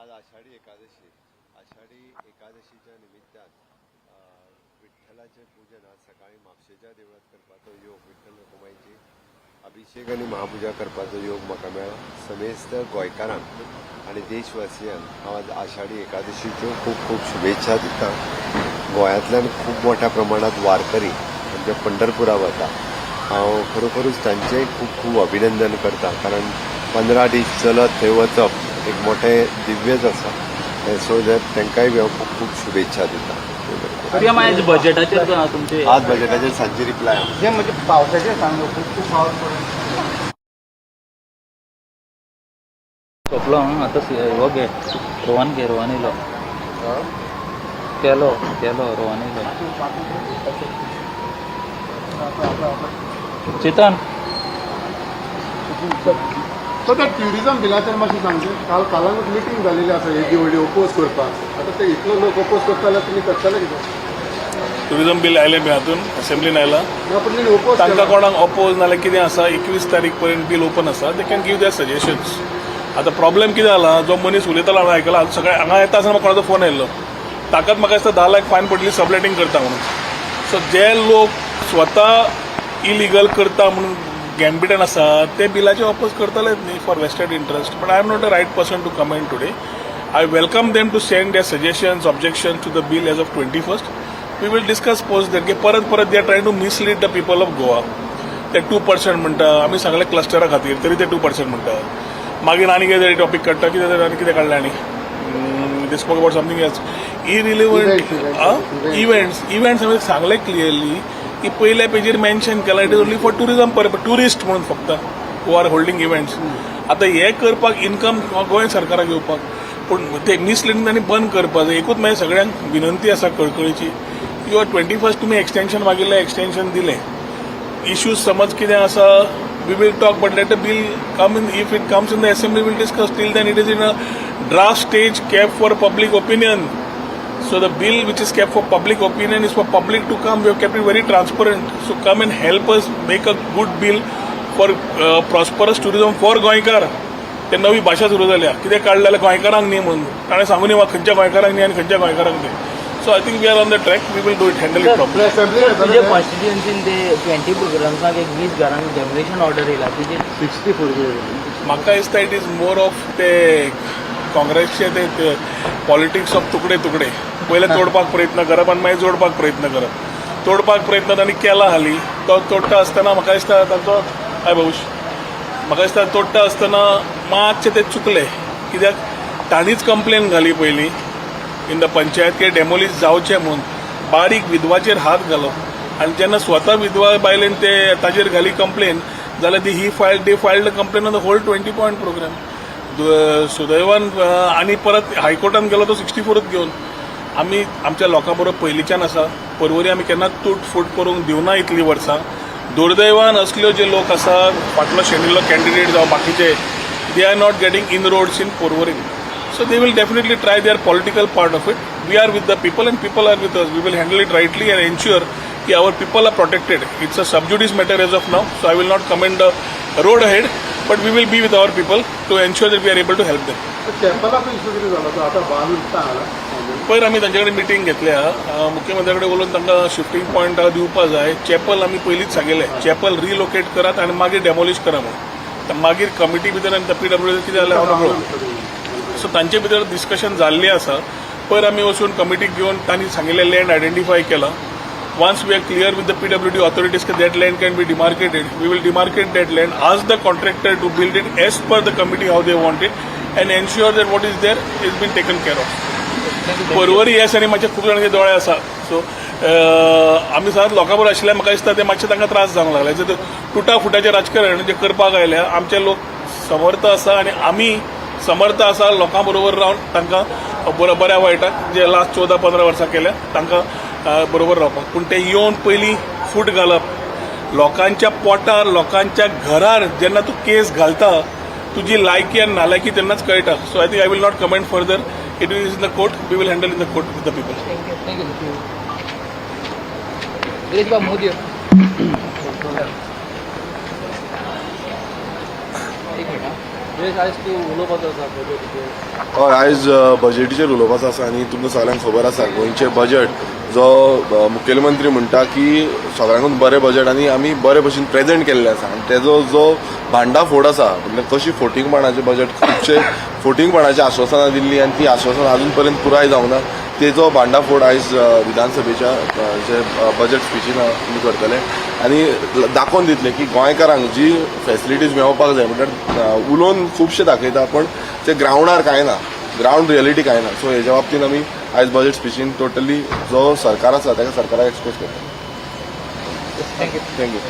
आज आषाढी एकादशी. आषाढी एकादशीच्या निमित्तान विठ्ठलाचे पूजन आज सकाळी म्हापशेच्या देवळात करपाचो योग विठ्ठल रखुमाईची अभिषेक आणि महापूजा करपाचो योग म्हाका मेळ्ळो समेस्त गोंयकारांक आणि देशवासियांक हांव आज आषाढी एकादशीच्यो खूब खूब शुभेच्छा दिता. गोंयांतल्यान खूब मोठ्या प्रमाणात वारकरी म्हणजे पंढरपुरा वता. हांव खरोखरूच तांचेय खूब खूब अभिनंदन करता. कारण पंदरा दीस चलत थंय वचप एक मोठें दिव्यच आसा सो दॅट तांकांय बी हांव खूब खूब शुभेच्छा दिता बजेटाचेर का तुमचे आज बजेटाचेर सांजची रिप्लाय म्हणजे पावसाचे सांगू पावस सोपलो आतां सी- हो घे. रोहन घे रोहन येयलो केलो केलो रोहन येयलो चेतन सो त्या ट्युरिझम बिलाचेर मातशें सांगचे काल कालांगूच मिटींग जालेली आसा हे दिवडी ओपोज करपाक आतां ते इतलो लोक ओपोज करता जाल्यार तुमी करतले कितें टुरिझम बिल आयलें बी हातून असेंब्लीन आयला तांकां कोणाक अपोज नाल्यार कितें आसा एकवीस तारीख पर्यंत बिल ओपन आसा they can give their suggestions आतां प्रॉब्लेम कितें जाला जो मनीस उलयतालो हांवें आयकला सकाळी हांगा येता आसतना कोणाचो फोन आयल्लो ताकाच म्हाका दिसता धा लाख फायन पडली सबलेटींग करता म्हणून. सो जे लोक स्वता इलिगल करता म्हणून गॅम्बिटन आसा ते बिलाचे अपोज करतलेच न्ही for vested interest but I am not a right person to comment today I welcome them to send their suggestions objection to the bill as of twenty first we will discuss post that की परत परत they are try to mislead the people of Goa ते two per cent म्हणटा आमी सांगले क्लस्टरा खातीर तरी ते टू पर्संट म्हणटा मागीर आनी कितें टॉपीक काडटा कितें तरी आनी कितें काडलें आनी. They spoke about something else irrelevant events events हांवें सांगलें क्लियरली की पयल्या पेजीर मेन्शन केला it is only for tourism purpose tourist म्हणून फक्त हू आर होल्डिंग इव्हेंट्स आतां हे करपाक इन्कम गोंय सरकाराक येवपाक पूण ते मिसलिडींग आनी बंद करपाक जाय एकूच मागीर सगळ्यांक विनंती आसा कळकळीची आर ट्वेंटी फर्स्ट तुमी एक्सटेन्शन मागिल्लें एक्सटेन्शन दिलें. इश्यूज समज कितें आसा we will talk but let a bill come in if it comes in the assembly will discuss till then it is in a draft stage kept for public opinion So the bill which is kept for public opinion is for public to come. We have kept it very transparent. So come and help us make a good bill for uh, prosperous tourism for गोंयकार ते नवी भाशा सुरू जाल्या कितें काडलें जाल्यार गोंयकारांक न्ही म्हणून. ताणें सांगून न्ही म्हाका खंयच्या गोंयकारांक न्ही. आनी खंयच्या गोंयकारांक न्ही so I think we are on the track we will do it handle it तुझे कॉन्स्टिट्युएन्सीन ते ट्वेंटी प्रोग्राम्साक एक वीस घरांक डेमोलेशन ऑर्डर येयला तुजे सिक्स्टी फोर म्हाका दिसता इट इज मोर ऑफ ते काँग्रेसचे ते पॉलिटिक्स ऑफ तुकडे तुकडे पहिले तोडपाक प्रयत्न करप आनी मागीर जोडपाक प्रयत्न करप. तोडपाक प्रयत्न तांणी केला हाली तो तोडटा आसतना म्हाका दिसता तांचो हय भाऊश म्हाका दिसता तोडटा आसतना मातशें ते चुकले. कित्याक तांणीच कंप्लेन घाली पयलीं इन द पंचायत के डेमोलीज जावचें म्हणून बारीक विधवाचेर हात घालप आनी जेन्ना स्वता विधवा बायलेन ते ताचेर घाली कंप्लेन जाल्यार ती ही file they filed complaint on the whole twenty point programme सुदैवान आनी परत हायकोर्टान गेलो तो सिक्स्टी फोरच घेवन. आम्ही आमच्या लोकांबरोबर पहिलीच्यान आसा परवरी आम्ही केन्ना तुटफूट करूंक दिवना इतली वर्सां. दुर्दैवान असल्यो जे लोक आसा फाटलो शेड्युल्लो कँडिडेट जावं बाकीचे they are not getting in roads in Parvari. So they will definitely try their political part of it we are with the people and people are with us we will handle it rightly and ensure की our people are protected it's a sub judice matter as of now so I will not comment a road head but we will be with our people to ensure that we are able to help them temple them. चॅपलाचो issue कितें पयर आमी तांचे कडेन meeting घेतल्या अ, मुख्यमंत्र्या कडेन उलोवन तांकां शिफ्टींग पॉयंट दिवपा जाय चॅपल आमी पयलींच सांगिल्लें चॅपल रिलोकेट करात आनी मागीर डेमोलिश करा म्हणून मागीर कमिटी भितर आनी पी डब्ल्यू कितें जालें हांव सो तांचे भितर डिस्कशन जाल्लें आसा पयर आमी वचून कमिटीक घेवन तांणी सांगिल्लें लँड आयडेंटिफाय केला. Once we are clear with the P W D authorities की that land can be demarcated we will demarcate that land ask the contractor to build it as per the committee how they want it and ensure that what is there is been taken care of Parvari yes आनी मातशे खूब जाणांचे दोळे आसा so आमी सदांच लोकां बरोबर आशिल्ल्यान म्हाका दिसता ते मातशे तांकां त्रास जावंक लागले. जर तुटा फुटाचें राजकारण जे करपाक आयल्या आमचे लोक समर्थ आसा आनी आमी समर्थ आसा लोकां बरोबर रावन तांकां बरो बऱ्या वायटाक जे लास्ट चवदा पंदरा वर्सां केल्या तांकां बरोबर रावपाक. पूण ते येवन पयलीं फूट घालप लोकांच्या पोटार लोकांच्या घरार जेन्ना तूं केस घालता तुजी लायकी आनी नालायकी तेन्नाच कळटा. So I think I will not comment further It is in the court. We will handle in the court with the people. Thank you. Thank you. Thank you. Modi. हय आयज बजेटीचेर उलोवपाचो आसा आनी तुमकां सगळ्यांक खबर आसा गोंयचे बजेट जो मुखेलमंत्री म्हणटा की सगळ्यांकूच बरें बजेट आनी आमी बरे भशेन प्रेजेंट केल्लें आसा आनी तेजो जो भांडाफोड आसा म्हणजे कशी फोटींगपणाचें बजेट खुबशे फोटींगपणाचीं आश्वासनां दिल्ली आनी ती आश्वासनां अजून पर्यंत पुराय जावंक ना तेजो भांडाफोड आयज विधानसभेच्या जे बजेट स्पिचीन आमी करतले आनी दाखोवन दितले की गोंयकारांक जी फेसिलिटीज मेळोवपाक जाय म्हणल्यार अ, उलोवन खुबशे दाखयता पण ते ग्रावंडार कांय ना ग्रावंड रियलिटी कांय ना. सो हेच्या बाबतींत आमी आयज बजेट स्पिचीन टोटली जो सरकार आसा ताका सरकाराक एक्सपोज करता थँक्यू थँक्यू